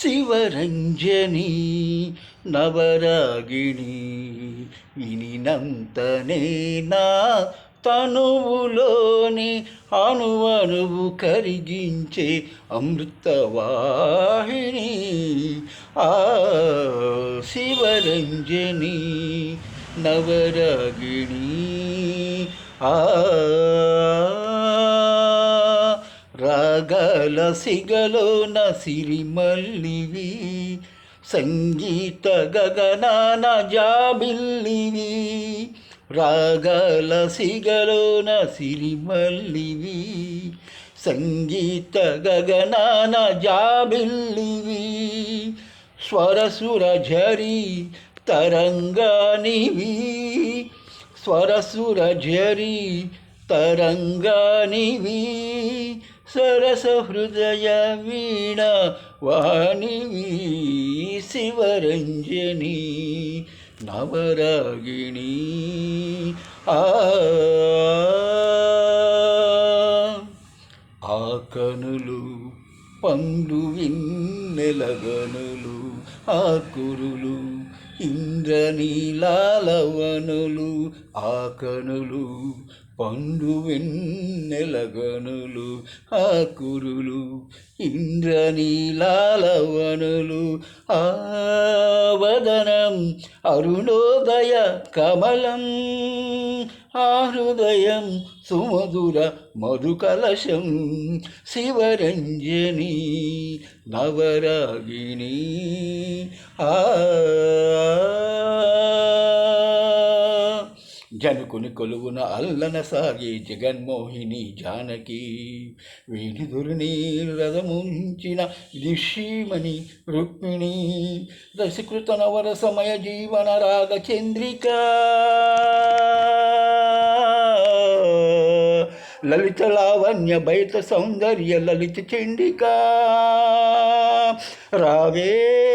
శివరంజని నవరాగిణి. వినినంతనే నా తనువులోని అణువణువు కరిగించే అమృతవాహిని. ఆ శివరంజని నవరాగిణి ఆ రాగాల సిగలోన సిరిమల్లివి సంగీత గగనాన జాబిల్లివి. రాగాల సిగలోన సిరిమల్లివి సంగీత గగనాన జాబిల్లివి. స్వరసుర ఝరి తరంగానివి స్వరసుర ఝరి తరంగానివి. సరస హృదయ వీణ వాణివి శివరంజని నవరాగిణి ఆ ఆ కనులు పండు విన్నెలగనులు ఆ కురులు ఇంద్రనీలాలవనులు ఆ కనులు పండు వెన్నెలగనులు ఆకురులు కురులు ఇంద్రనీలాలవనులు ఆవదనం అరుణోదయ కమలం ఆ హృదయం సుమధుర మధుకలశం శివరంజని నవరాగిణి ఆ జనుకుని కొలువున అల్లన సాగే జగన్మోహిని జానకి వేణిదురుని రథముంచిన ఋషిమణి రుక్మిణి దశకృత నవర సమయ జీవన రాగ చంద్రిక. లలిత లావణ్య బయట సౌందర్య లలిత చండిక. రావే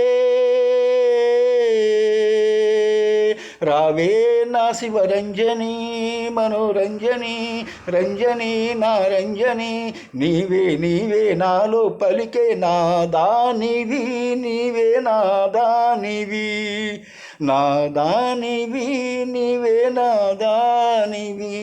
రావే నా శివరంజని మనోరంజని రంజని నా రంజని నీవే నీవే నాలో పలికే నా దానివి నీవే నా దానివి. నా దానివి నీవే నా దానివి.